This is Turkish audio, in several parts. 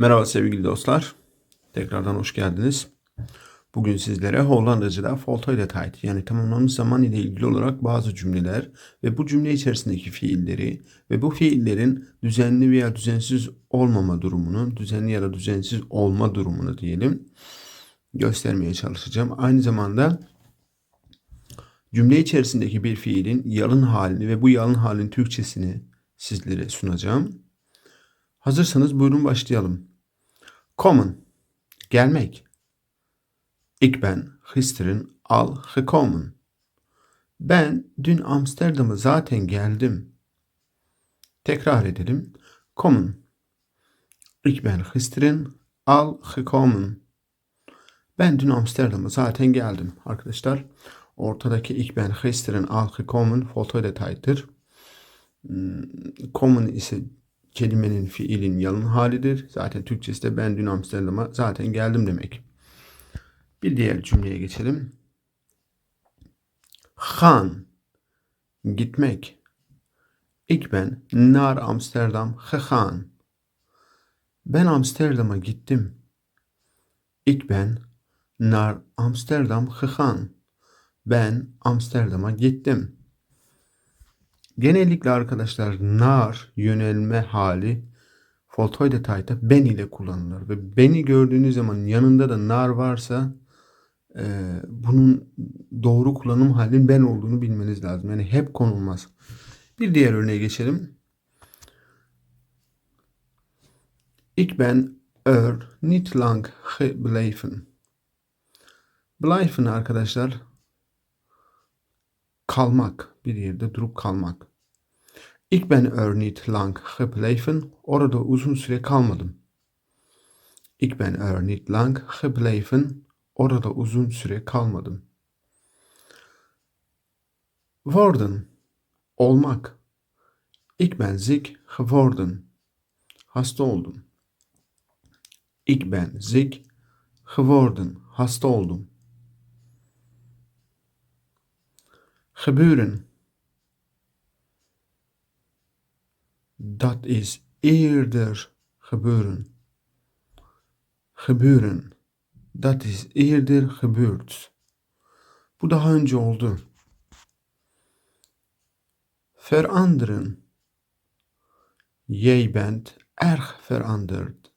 Merhaba sevgili dostlar. Tekrardan hoş geldiniz. Bugün sizlere Hollandaca'da voltooide tijd yani tamamlanmış zaman ile ilgili olarak bazı cümleler ve bu cümle içerisindeki fiilleri ve bu fiillerin düzenli veya düzensiz olmama durumunu, düzenli ya da düzensiz olma durumunu diyelim göstermeye çalışacağım. Aynı zamanda cümle içerisindeki bir fiilin yalın halini ve bu yalın halin Türkçesini sizlere sunacağım. Hazırsanız buyurun başlayalım. Kommen, gelmek. Ik ben gisteren al gekomen. Ben dün Amsterdam'a zaten geldim. Tekrar edelim. Kommen. Ik ben gisteren al gekomen. Ben dün Amsterdam'a zaten geldim. Arkadaşlar ortadaki ik ben gisteren al gekomen foto detaydır. Kommen ise kelimenin fiilin yalın halidir. Zaten Türkçesi de ben dün Amsterdam'a zaten geldim demek. Bir diğer cümleye geçelim. Gaan gitmek. Ik ben naar Amsterdam gegaan. Ben Amsterdam'a gittim. Ik ben naar Amsterdam gegaan. Ben Amsterdam'a gittim. Genellikle arkadaşlar nar yönelme hali Voltoide tayta ben ile kullanılır ve beni gördüğünüz zaman yanında da nar varsa e, bunun doğru kullanım halinin ben olduğunu bilmeniz lazım. Yani hep konulmaz. Bir diğer örneğe geçelim. Ik ben er niet lang gebleven. Blijven arkadaşlar kalmak, bir yerde durup kalmak. Ik ben er niet lang gebleven. Orada uzun süre kalmadım. Ik ben er niet lang gebleven. Orada uzun süre kalmadım. Worden. Olmak. Ik ben ziek geworden. Hasta oldum. Ik ben ziek geworden. Hasta oldum. Gebeuren. Dat is eerder gebeuren. Gebeuren. Dat is eerder gebeurd. Bu daha önce oldu. Veranderen. Jij bent erg veranderd.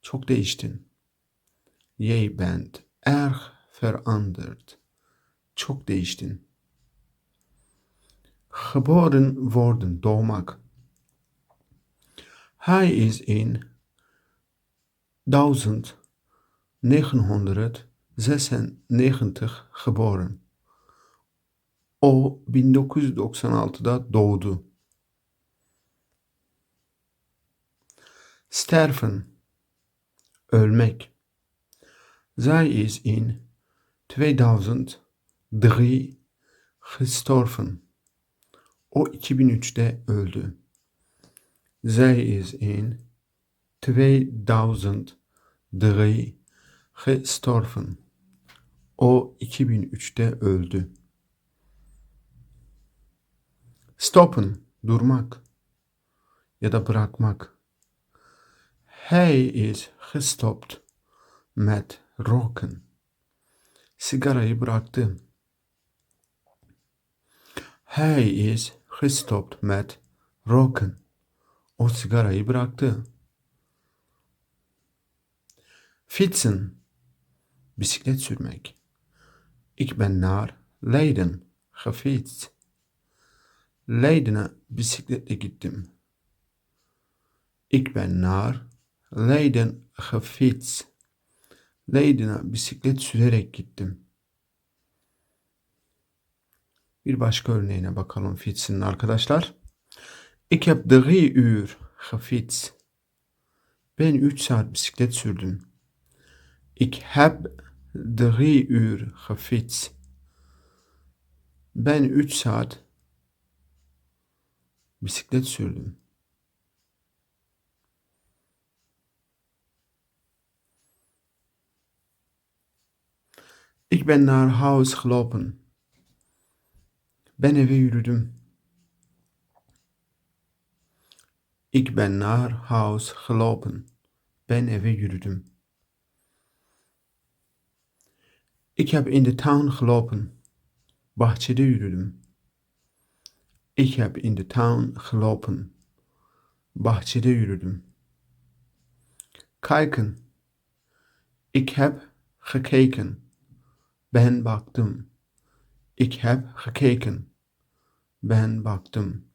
Çok değiştin. Jij bent erg veranderd. Çok değiştin. Geboren worden, doğmak. Hij is in 1996 geboren. O 1996'da doğdu. Sterven. Ölmek. Zij is in 2003 gestorven. O 2003'te öldü. Zij is in 2003 gestorven. O 2003'te öldü. Stoppen, durmak ya da bırakmak. Hij is gestopt met roken. Sigarayı bıraktı. Hij is gestopt met roken. O sigarayı bıraktı. Fietsen. Bisiklet sürmek. Ik ben naar Leiden gefietst. Leiden'e bisikletle gittim. Ik ben naar Leiden gefietst. Leiden'e bisiklet sürerek gittim. Bir başka örneğine bakalım fietsen'in arkadaşlar. Ik heb drie uur gefietst. Ben 3 saat bisiklet sürdüm. Ik heb drie uur gefietst. Ben 3 saat bisiklet sürdüm. Ik ben naar huis gelopen. Ben eve yürüdüm. Ik ben naar huis gelopen. Ben eve yürüdüm. Ik heb in de tuin gelopen. Bahçede yürüdüm. Ik heb in de tuin gelopen. Bahçede yürüdüm. Kijken. Ik heb gekeken. Ben baktım. Ik heb gekeken. Ben baktım.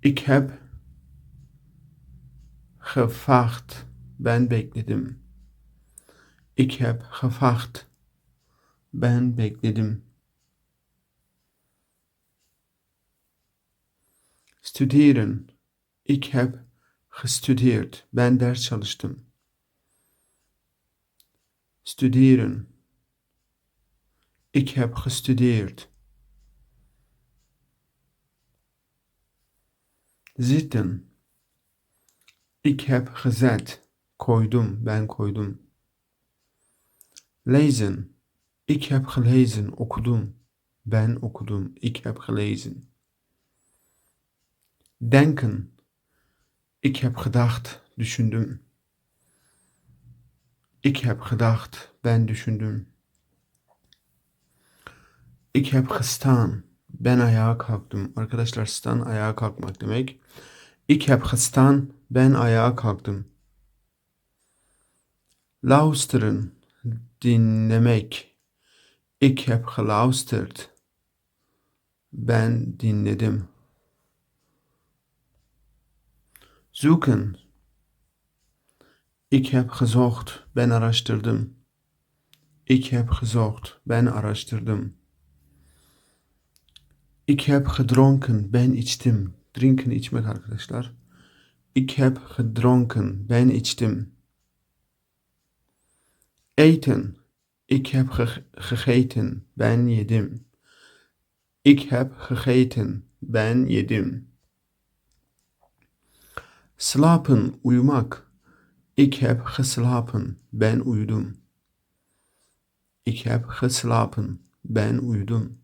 Ik heb gevacht. Ben bekledim. Ik heb gevacht. Ben bekledim. Studeren. Ik heb gestudeerd. Ben ders çalıştım. Studeren. Ik heb gestudeerd. Zitten. Ik heb gezet. Koydum. Ben koydum. Lezen. Ik heb gelezen. Okudum. Ben okudum. Ik heb gelezen. Denken. Ik heb gedacht. Düşündüm. Ik heb gedacht. Ben düşündüm. Ik heb gestaan. Ben ayağa kalktım. Arkadaşlar staan ayağa kalkmak demek. Ik heb gestaan. Ben ayağa kalktım. Luisteren. Dinlemek. Ik heb geluisterd. Ben dinledim. Zoeken. Ik heb gezocht. Ben araştırdım. Ik heb gezocht. Ben araştırdım. Ik heb gedronken. Ben içtim. Drinken içmek arkadaşlar. Ik heb gedronken. Ben içtim. Eten. Ik heb ge- gegeten. Ben yedim. Ik heb gegeten. Ben yedim. Slapen. Uyumak. Ik heb geslapen. Ben uyudum. Ik heb geslapen. Ben uyudum.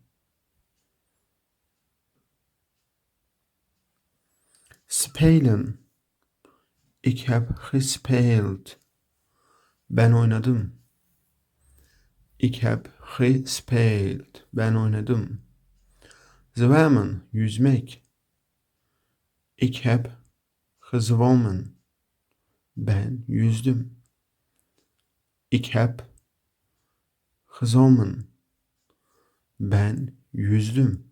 Spelen. Ik heb gespeeld. Ben oynadım. Ik heb gespeeld. Ben oynadım. Zwemmen. Yüzmek. Ik heb gezwommen. Ben yüzdüm. Ik heb gezwommen. Ben yüzdüm.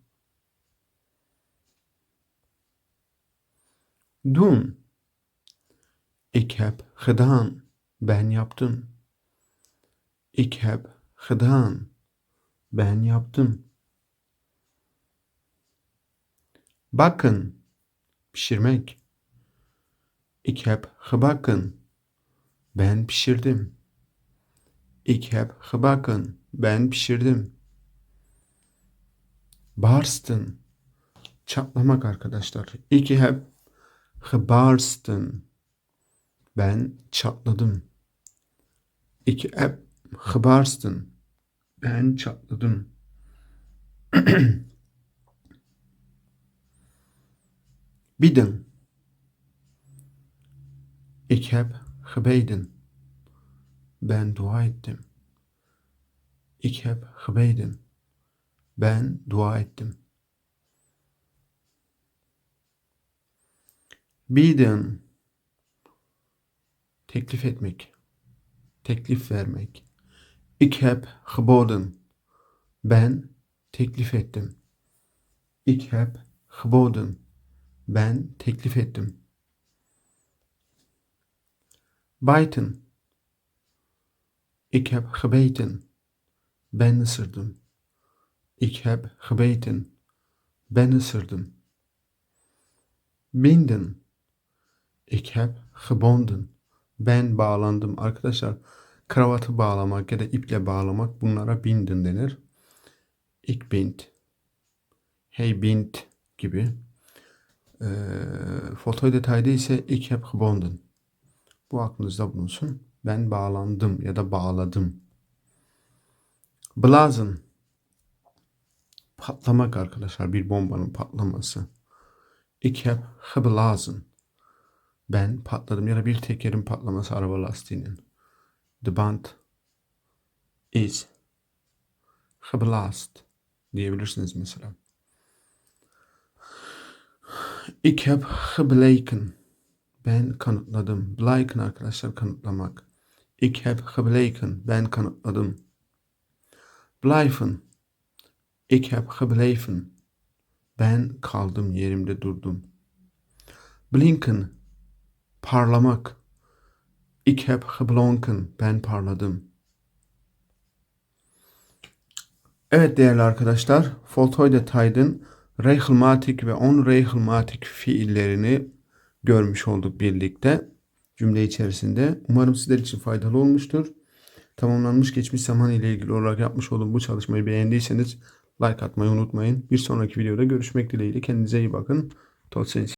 Doen. Ik heb gedaan. Ben yaptım. Ik heb gedaan. Ben yaptım. Bakken. Pişirmek. Ik heb gebakken. Ben pişirdim. Ik heb gebakken. Ben pişirdim. Barsten. Çatlamak arkadaşlar. Ik heb gebarsten. Ben çatladım. Ik heb gebarsten. Ben çatladım. Bidden. Ik heb gebeden. Ben dua ettim. Ik heb gebeden. Ben dua ettim. Bieden. Teklif etmek. Teklif vermek. Ik heb geboden. Ben teklif ettim. Ik heb geboden. Ben teklif ettim. Bijten. Ik heb gebeten. Ben ısırdım. Ik heb gebeten. Ben ısırdım. Binden. Ik heb gebonden. Ben bağlandım. Arkadaşlar kravatı bağlamak ya da iple bağlamak bunlara binden denir. Ik bind. Hey bind gibi. Ee, foto detayda ise ik heb gebonden. Bu aklınızda bulunsun. Ben bağlandım ya da bağladım. Blazen. Patlamak arkadaşlar. Bir bombanın patlaması. Ich habe geblasen. Ben patladım ya da bir tekerin patlaması araba lastiğinin. The band is geblast diyebilirsiniz mesela. Ich habe gebleken. Ben kanıtladım. Bleken arkadaşlar kanıtlamak. Ich habe gebleken. Ben kanıtladım. Blijven. Ich habe gebleven. Ben kaldım yerimde durdum. Blinken. Parlamak. Ich habe geblonken. Ben parladım. Evet değerli arkadaşlar, Volthoide Tide'ın regelmatik ve unregelmatik fiillerini görmüş olduk birlikte cümle içerisinde. Umarım sizler için faydalı olmuştur. Tamamlanmış geçmiş zaman ile ilgili olarak yapmış olduğum bu çalışmayı beğendiyseniz like atmayı unutmayın. Bir sonraki videoda görüşmek dileğiyle. Kendinize iyi bakın. Tot.